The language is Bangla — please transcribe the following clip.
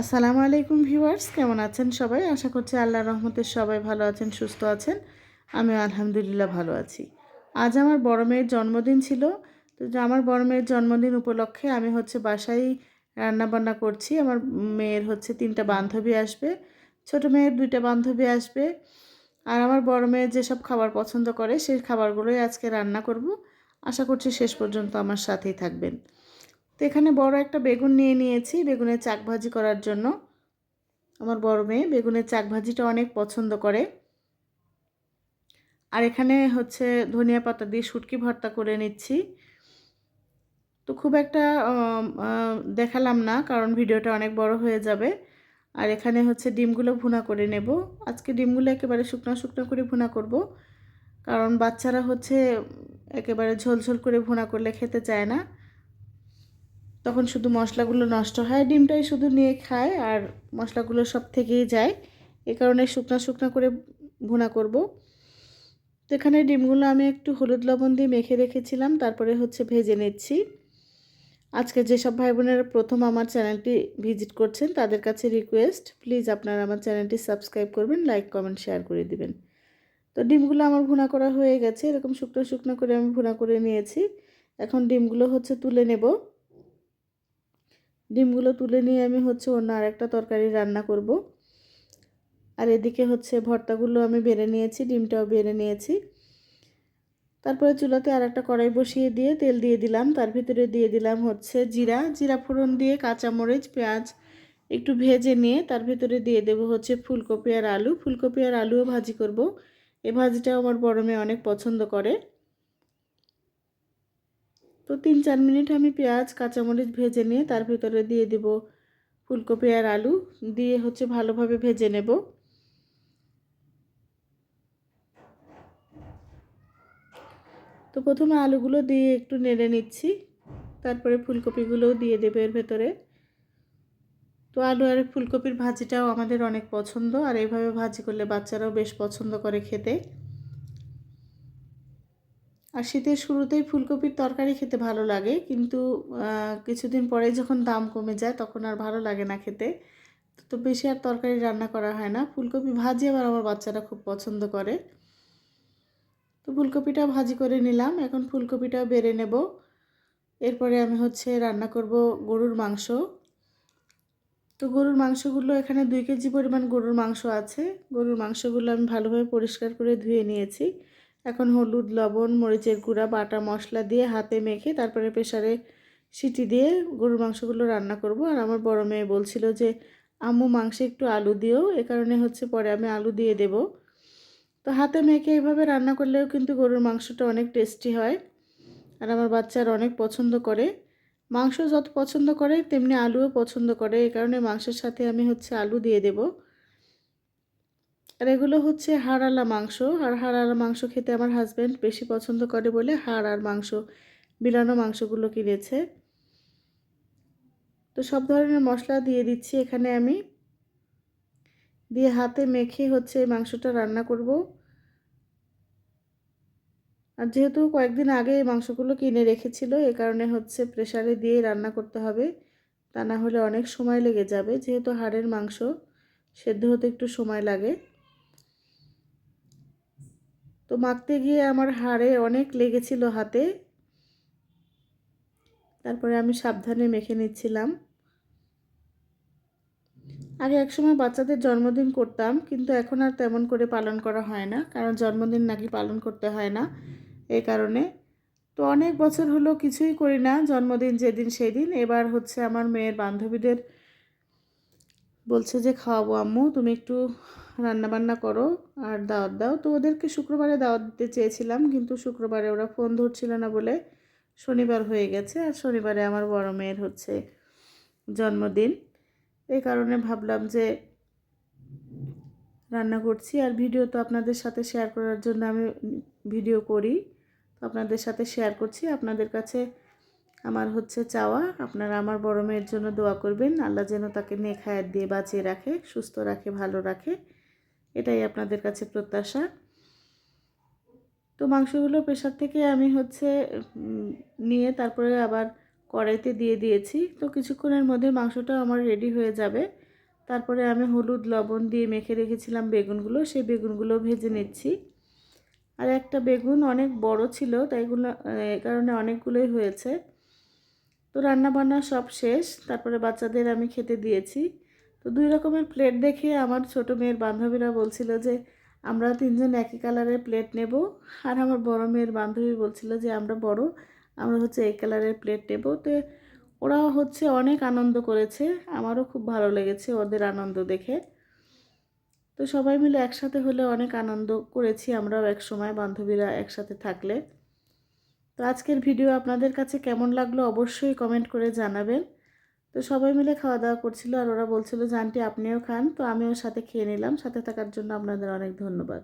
আসসালামু আলাইকুম ভিউয়ার্স, কেমন আছেন সবাই? আশা করছি আল্লাহ রহমতের সবাই ভালো আছেন, সুস্থ আছেন। আমি আলহামদুলিল্লাহ ভালো আছি। আজ আমার বড় মেয়ের জন্মদিন ছিল। তো আমার বড় মেয়ের জন্মদিন উপলক্ষে আমি হচ্ছে বাসায় রান্না বান্না করছি। আমার মেয়ের হচ্ছে তিনটা বান্ধবী আসবে, ছোট মেয়ের দুইটা বান্ধবী আসবে। আর আমার বড় মেয়ে যেসব খাবার পছন্দ করে সেই খাবারগুলোই আজকে রান্না করব। আশা করছি শেষ পর্যন্ত আমার সাথেই থাকবেন। তো এখানে বড় একটা বেগুন নিয়ে নিয়েছি বেগুনের চাক ভাজি করার জন্য। আমার বড় মেয়ে বেগুনের চাক ভাজিটা অনেক পছন্দ করে। আর এখানে হচ্ছে ধনিয়া পাতা দিয়ে শুটকি ভর্তা করে নিচ্ছি। তো খুব একটা দেখালাম না কারণ ভিডিওটা অনেক বড় হয়ে যাবে। আর এখানে হচ্ছে ডিমগুলো ভুনা করে নেব। আজকে ডিমগুলো একেবারে শুকনো শুকনো করে ভুনা করব। কারণ বাচ্চারা হচ্ছে একেবারে ঝোল ঝোল করে ভুনা করলে খেতে চায় না। তখন শুধু মশলাগুলো নষ্ট হয়, ডিমটাই শুধু নিয়ে খায় আর মশলাগুলো সব থেকেই যায়। এ কারণে শুকনো শুকনো করে ভুনা করব। তো এখানে ডিমগুলো আমি একটু হলুদ লবণ দিয়ে মেখে রেখেছিলাম, তারপরে হচ্ছে ভেজে নিচ্ছি। আজকে যেসব ভাই বোনেরা প্রথম আমার চ্যানেলটি ভিজিট করছেন, তাদের কাছে রিকোয়েস্ট, প্লিজ আপনারা আমার চ্যানেলটি সাবস্ক্রাইব করবেন, লাইক, কমেন্ট, শেয়ার করে দিবেন। তো ডিমগুলো আমার ভুনা করা হয়ে গেছে, এরকম শুকনো শুকনো করে আমি ভুনা করে নিয়েছি। এখন ডিমগুলো হচ্ছে তুলে নেব। ডিমগুলো তুলে নিয়ে আমি হচ্ছে অন্য আরেকটা তরকারি রান্না করব। আর এদিকে হচ্ছে ভর্তাগুলো আমি বেড়ে নিয়েছি, ডিমটাও বেড়ে নিয়েছি। তারপরে চুলাতে আর একটা কড়াই বসিয়ে দিয়ে তেল দিয়ে দিলাম। তার ভিতরে দিয়ে দিলাম হচ্ছে জিরা। জিরা ফোড়ন দিয়ে কাঁচামরিচ, পেঁয়াজ একটু ভেজে নিয়ে তার ভিতরে দিয়ে দেবো হচ্ছে ফুলকপি আর আলু। ফুলকপি আর আলুও ভাজি করব। এ ভাজিটাও আমার বড় মেয়ে অনেক পছন্দ করে। তো তিন চার মিনিট আমি পেঁয়াজ, কাঁচামরিচ ভেজে নিয়ে তার ভিতরে দিয়ে দেব ফুলকপি আর আলু। দিয়ে হচ্ছে ভালোভাবে ভেজে নেব। তো প্রথমে আলুগুলো দিয়ে একটু নেড়ে নিচ্ছি। তারপরে ফুলকপিগুলোও দিয়ে দেবে এর ভেতরে। তো আলু আর ফুলকপির ভাজিটাও আমাদের অনেক পছন্দ, আর এইভাবে ভাজি করলে বাচ্চারাও বেশ পছন্দ করে খেতে। আর শীতের শুরুতেই ফুলকপির তরকারি খেতে ভালো লাগে, কিন্তু কিছুদিন পরে যখন দাম কমে যায় তখন আর ভালো লাগে না খেতে। তো বেশি আর তরকারি রান্না করা হয় না। ফুলকপি ভাজি আবার আমার বাচ্চারা খুব পছন্দ করে। তো ফুলকপিটা ভাজি করে নিলাম, এখন ফুলকপিটাও বেড়ে নেব। এরপরে আমি হচ্ছে রান্না করব গরুর মাংস। তো গরুর মাংসগুলো এখানে দুই কেজি পরিমাণ গরুর মাংস আছে। গরুর মাংসগুলো আমি ভালোভাবে পরিষ্কার করে ধুয়ে নিয়েছি। এখন হলুদ, লবণ, মরিচের গুঁড়া, বাটা মশলা দিয়ে হাতে মেখে তারপরে প্রেশারে সিটি দিয়ে গরুর মাংসগুলো রান্না করব। আর আমার বড় মেয়ে বলছিল যে, আম্মু, মাংসে একটু আলু দিও, এ কারণে হচ্ছে পরে আমি আলু দিয়ে দেব। তো হাতে মেখে এভাবে রান্না করলেও কিন্তু গরুর মাংসটা অনেক টেস্টি হয়। আর আমার বাচ্চারা অনেক পছন্দ করে। মাংস যত পছন্দ করে, তেমনি আলুও পছন্দ করে। এই কারণে মাংসের সাথে আমি হচ্ছে আলু দিয়ে দেবো। আর এগুলো হচ্ছে হাড়ালা মাংস। আর হাড়ালা মাংস খেতে আমার হাজব্যান্ড বেশি পছন্দ করে বলে হাড় আর মাংস, বিলানো মাংসগুলো কিনেছে। তো সব ধরনের মশলা দিয়ে দিচ্ছি এখানে আমি। দিয়ে হাতে মেখে হচ্ছে এই মাংসটা রান্না করব। আর যেহেতু কয়েকদিন আগে এই মাংসগুলো কিনে রেখেছিল, এ কারণে হচ্ছে প্রেশারে দিয়ে রান্না করতে হবে। তা না হলে অনেক সময় লেগে যাবে, যেহেতু হাড়ের মাংস, সেদ্ধ হতে একটু সময় লাগে। তো মাখতে গিয়ে আমার হাড়ে অনেক লেগেছিল হাতে। তারপরে আমি সাবধানে মেখে নিচ্ছিলাম। আগে একসময় বাচ্চাদের জন্মদিন করতাম, কিন্তু এখন আর তেমন করে পালন করা হয় না, কারণ জন্মদিন নাকি পালন করতে হয় না এই কারণে। তো অনেক বছর হলো কিছুই করি না, জন্মদিন যেদিন সেদিন। এবার হচ্ছে আমার মেয়ের বান্ধবীদের বলছে যে, খাওয়াবো আম্মু, তুমি একটু রান্না বান্না করো আর দাওয়াত দাও। তো ওদেরকে শুক্রবারে দাওয়াত দিতে চেয়েছিলাম, কিন্তু শুক্রবারে ওরা ফোন ধরছিল না বলে শনিবার হয়ে গেছে। আর শনিবারে আমার বড় মেয়ের হচ্ছে জন্মদিন। এই কারণে ভাবলাম যে রান্না করছি। আর ভিডিও তো আপনাদের সাথে শেয়ার করার জন্য আমি ভিডিও করি। তো আপনাদের সাথে শেয়ার করছি। আপনাদের কাছে আমার হচ্ছে চাওয়া। আপনারা আমার বড় মেয়ের জন্য দোয়া করবেন। আল্লাহ যেন তাকে নেখায়াত দিয়ে বাঁচিয়ে রাখে, সুস্থ রাখে, ভালো রাখে। এটাই আপনাদের কাছে প্রত্যাশা। তো মাংসগুলো প্রেশার থেকে আমি হচ্ছে নিয়ে তারপরে আবার কড়াইতে দিয়ে দিয়েছি। তো কিছুক্ষণের মধ্যে মাংসটা আমার রেডি হয়ে যাবে। তারপরে আমি হলুদ, লবণ দিয়ে মেখে রেখেছিলাম বেগুনগুলো। সেই বেগুনগুলো ভেজে নিচ্ছি। আর একটা বেগুন অনেক বড় ছিল তাইগুলো এই কারণে অনেকগুলোই হয়েছে। তো রান্না বান্না সব শেষ। তারপরে বাচ্চাদের আমি খেতে দিয়েছি। দুই রকমের প্লেট দেখে আমার ছোট মেয়ের বান্ধবীরা বলছিল যে, আমরা তিনজন একই কালারের প্লেট নেব। আর আমার বড় মেয়ের বান্ধবী বলছিল যে, আমরা বড়, আমরা হচ্ছে এই কালারের প্লেট নেব। তো ওরা হচ্ছে অনেক আনন্দ করেছে। আমারও খুব ভালো লেগেছে ওদের আনন্দ দেখে। তো সবাই মিলে একসাথে হলে অনেক আনন্দ করেছি আমরাও এক সময় বান্ধবীরা একসাথে থাকলে। তো আজকের ভিডিও আপনাদের কাছে কেমন লাগল অবশ্যই কমেন্ট করে জানাবেন। তো সবাই মিলে খাওয়া দাওয়া করছিল আর ওরা বলছিল যে, আন্টি, আপনিও খান। তো আমিও সাথে খেয়ে নিলাম। সাথে থাকার জন্য আপনাদের অনেক ধন্যবাদ।